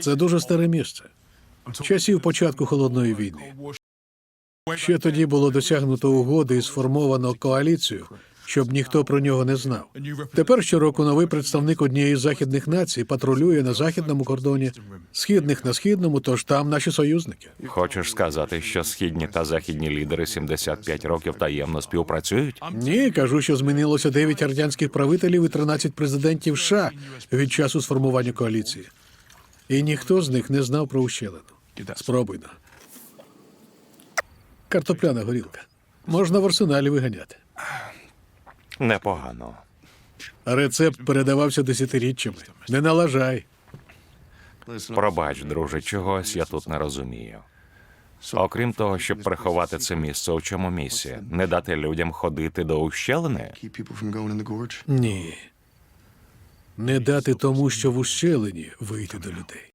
Це дуже старе місце. Часів початку холодної війни. Ще тоді було досягнуто угоди і сформовано коаліцію, щоб ніхто про нього не знав. Тепер щороку новий представник однієї з західних націй патрулює на західному кордоні, східних на східному, тож там наші союзники. Хочеш сказати, що східні та західні лідери 75 років таємно співпрацюють? Ні, кажу, що змінилося 9 радянських правителів і 13 президентів США від часу сформування коаліції. І ніхто з них не знав про ущелину. Спробуй на. Картопляна горілка. Можна в арсеналі виганяти. Непогано. Рецепт передавався десятиріччями. Не налажай. Пробач, друже, чогось я тут не розумію. Окрім того, щоб приховати це місце, у чому місія? Не дати людям ходити до ущелини? Ні. Не дати тому, що в ущелині вийти до людей.